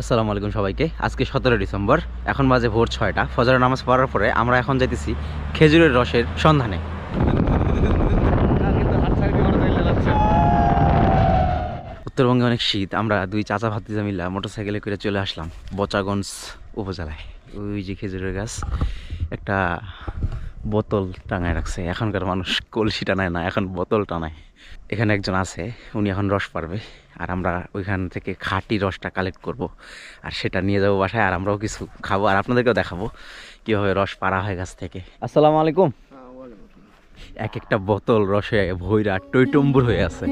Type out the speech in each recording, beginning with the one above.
আসসালামু আলাইকুম সবাইকে। আজকে সতেরো ডিসেম্বর, এখন বাজে ভোর ছয়টা। ফজরের নামাজ পড়ার পরে আমরা এখন যাইতেছি খেজুরের রসের সন্ধানে। উত্তরবঙ্গে অনেক শীত, আমরা দুই চাচা ভাতিজা মিলা মোটরসাইকেলে করে চলে আসলাম বচাগঞ্জ উপজেলায়। ওই যে খেজুরের গাছ, একটা বোতল টাঙায় রাখছে। এখনকার মানুষ কলসি টানায় না এখন বোতল টানায়। এখানে একজন আছে উনি এখন রস পারবে আর আমরা ওইখান থেকে খাঁটি রসটা কালেক্ট করব। আর সেটা নিয়ে যাব বাসায় আর আমরাও কিছু খাব আর আপনাদেরকেও দেখাবো কীভাবে রস পাড়া হয় গাছ থেকে। আসসালামু আলাইকুম। এক একটা বোতল রসে ভৈরা টইটম্বুর হয়ে আছে।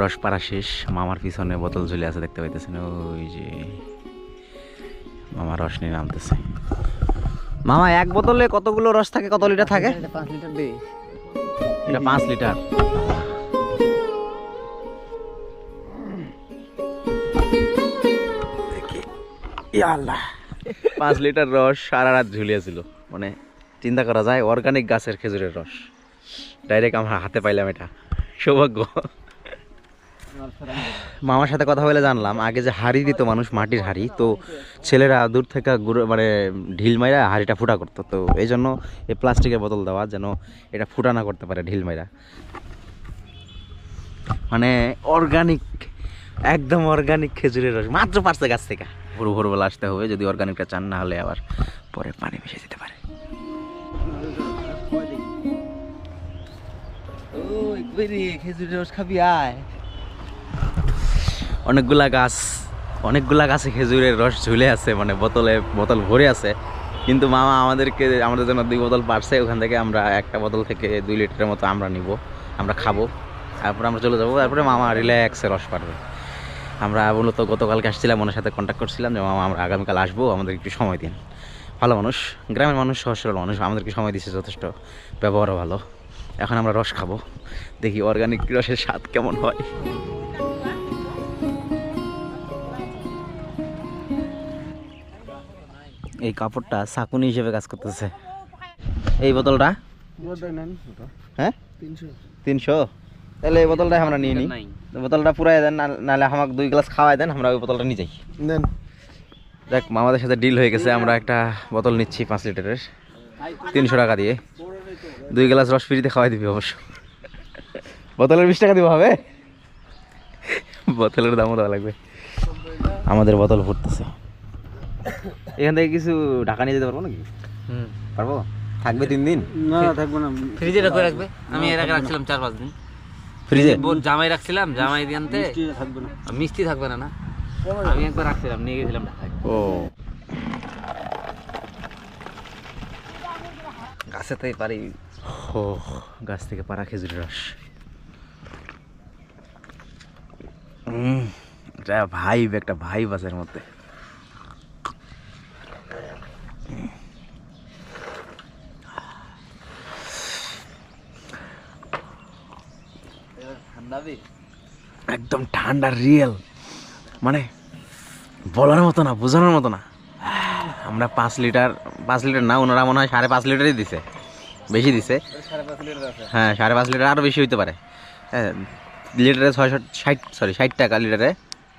রস পাড়া শেষ মামার পিছনে বোতল ঝুলে আছে দেখতে পাইতেছেন ওই যে মামা রস নিয়ে নামতেছে। মামা এক বোতলে কতগুলো রস থাকে কত লিটার থাকে? পাঁচ লিটার এটা পাঁচ লিটার। পাঁচ লিটার রস সারা রাত ঝুলিয়েছিল মানে চিন্তা করা যায় অর্গানিক গাছের খেজুরের রস। ডাইরেক্ট আমরা হাতে পাইলাম এটা। সৌভাগ্য। মামার সাথে কথা বলে জানলাম, আগে যে হাড়ি দিত মানুষ, মাটির হাড়ি, তো ছেলেরা দূর থেকে গুঁড়ো মানে ঢিল মাইরা হাড়িটা ফুটা করতো। তো এই জন্য এই প্লাস্টিকের বোতল দেওয়া, যেন এটা ফুটা না করতে পারে ঢিল মাইরা। মানে অর্গানিক একদম অর্গানিক খেজুরের রস, মাত্র পারছে গাছ থেকে। ভোর ভোরবেলা আসতে হবে, যদি অর্গানিকটা চান, না হলে আবার পরে পানি মিশে যেতে পারে। অনেকগুলা গাছ, অনেকগুলা গাছে খেজুরের রস ঝুলে আছে মানে বোতলে, বোতল ভরে আছে। কিন্তু মামা আমাদেরকে, আমাদের জন্য দুই বোতল পারছে, ওখান থেকে আমরা একটা বোতল থেকে দুই লিটারের মতো আমরা নিব, আমরা খাব। তারপরে আমরা চলে যাব, তারপরে মামা রিল্যাক্সে রস পারবে। আমরা মূলত গতকালকে আসছিলাম, ওনার সাথে কন্ট্যাক্ট করছিলাম যে, মামা, আমরা আগামীকাল আসব, আমাদের একটু সময় দিন। ভালো মানুষ গ্রামের মানুষ সহজ সরল মানুষ আমাদেরকে সময় দিচ্ছে যথেষ্ট ব্যবহারও ভালো। এখন আমরা রস খাব দেখি অর্গানিক রসের স্বাদ কেমন হয়। এই কাপড়টা সাকুনি হিসেবে কাজ করতেছে। এই বোতলটা? হ্যাঁ? তিনশো। তিনশো? তাহলে এই বোতলটা আমরা নিয়ে নিই। বোতলটা পুরাই দেন না- নাহলে আমাকে দুই গ্লাস খাওয়াই দেন আমরা ওই বোতলটা নিয়ে যাই। দেন দেখ মামাদের সাথে ডিল হয়ে গেছে আমরা একটা বোতল নিচ্ছি পাঁচ লিটারের। তিনশো টাকা দিয়ে। দুই গ্লাস রস ফ্রিতে খাওয়াই দিবি অবশ্য। বোতলের বিশ টাকা দিব হবে? বোতলের দামও দেওয়া লাগবে। আমাদের বোতল ভরতেছে এখান থেকে কিছু ঢাকা নিয়ে যেতে পারব নাকি? পারব? থাকবে তিন দিন? না থাকব না। ফ্রিজে রাখে রাখবে। আমি এর আগে রাখছিলাম চার পাঁচ দিন। ফ্রিজে বোন জামাই রাখছিলাম জামাই দিয়ে আনতে। মিষ্টি থাকবে না। মিষ্টি থাকবে না না। আমি একবার রাখছিলাম নিয়ে গেছিলাম ঢাকায়। ও। গাছে থেকে পারি। ও গাছ থেকে পারা খেজুরের রস। এটা ভাইব একটা ভাইব আছে এর মধ্যে। ঠান্ডা একদম ঠান্ডা রিয়েল মানে বলার মতো না বোঝানোর মতো না। আমরা পাঁচ লিটার পাঁচ লিটার না ওনারা মনে হয় সাড়ে পাঁচ লিটারই দিছে। বেশি দিছে। হ্যাঁ সাড়ে পাঁচ লিটার আরও বেশি হইতে পারে। হ্যাঁ লিটারে ছয়শো ষাট সরি ষাট টাকা লিটারে।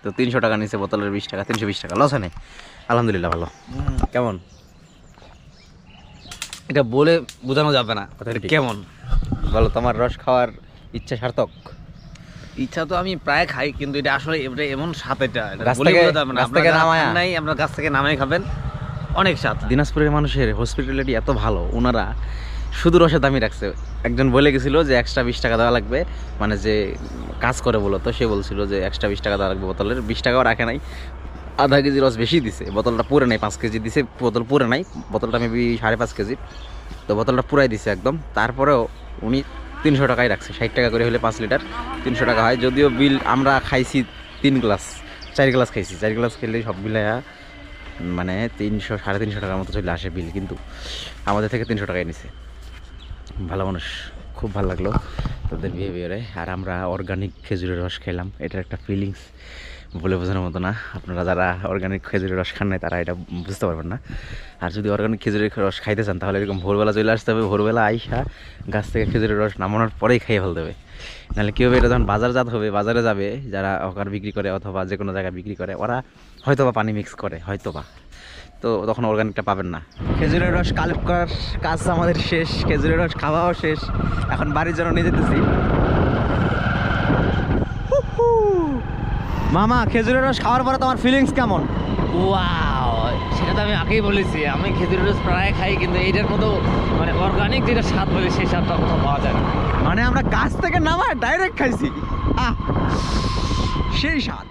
তো তিনশো টাকা নিচে বোতলের বিশ টাকা তিনশো বিশ টাকা। লস নেই? আলহামদুলিল্লাহ ভালো। কেমন? এটা বলে বোঝানো যাবে না। কেমন? বলো তোমার রস খাওয়ার ইচ্ছা সার্থক? ইচ্ছা তো আমি প্রায় খাই কিন্তু এটা আসলে এটা এমন স্বাদ এটা। বলে নাই আপনার গাছ থেকে নামাই খাবেন। অনেক স্বাদ। দিনাজপুরের মানুষের হসপিটালিটি এত ভালো ওনারা শুধু রসের দামই রাখছে। একজন বলে গেছিল যে এক্সট্রা বিশ টাকা দেওয়া লাগবে মানে যে কাজ করে বলতো সে বলছিল যে এক্সট্রা বিশ টাকা দেওয়া লাগবে বোতলের। বিশ টাকাও রাখে নাই আধা কেজি রস বেশি দিছে। বোতলটা পুরে নাই পাঁচ কেজি দিছে বোতল পুরে নাই। বোতলটা মেবি সাড়ে পাঁচ কেজি। তো বোতলটা পুরাই দিছে একদম। তারপরেও উনি তিনশো টাকাই রাখছে, ষাট টাকা করে হলে পাঁচ লিটার তিনশো টাকা হয়। যদিও বিল আমরা খাইছি তিন গ্লাস, চার গ্লাস খাইছি। চার গ্লাস খেলে সব মিলাইয়া মানে তিনশো, সাড়ে তিনশো টাকার মতো চলে আসে বিল, কিন্তু আমাদের থেকে তিনশো টাকায় নিছে। ভালো মানুষ, খুব ভালো লাগল তাদের বিহেভিয়ারে আর আমরা অর্গানিক খেজুরের রস খেলাম, এটার একটা ফিলিংস বলে বোঝানোর মতো না। আপনারা যারা অর্গানিক খেজুরের রস খান নাই, তারা এটা বুঝতে পারবেন না। আর যদি অর্গানিক খেজুরের রস খাইতে চান, তাহলে এরকম ভোরবেলা চলে আসতে হবে। ভোরবেলা আইসা গাছ থেকে খেজুরের রস নামানোর পরেই খাইয়ে ফেলতে হবে। নাহলে কী হবে, এটা যখন বাজারজাত হবে, বাজারে যাবে, যারা অকার বিক্রি করে অথবা যে কোনো জায়গায় বিক্রি করে, ওরা হয়তো বা পানি মিক্স করে হয়তো বা তো তখন অর্গানিকটা পাবেন না। খেজুরের রস কালেক্ট করার কাজ আমাদের শেষ, খেজুরের রস খাওয়াও শেষ। এখন বাড়ির জন্য নিয়ে যেতেছি। মামা খেজুরের রস খাওয়ার পরে তোমার ফিলিংস কেমন? ওয়াও সেটা তো আমি আগেই বলেছি। আমি খেজুরের রস প্রায় খাই কিন্তু এইটার মতো মানে অর্গানিক যেটা স্বাদ বলে সেই স্বাদটা কোথাও পাওয়া যায় না। মানে আমরা গাছ থেকে নামায় ডাইরেক্ট খাইছি। আহ সেই স্বাদ।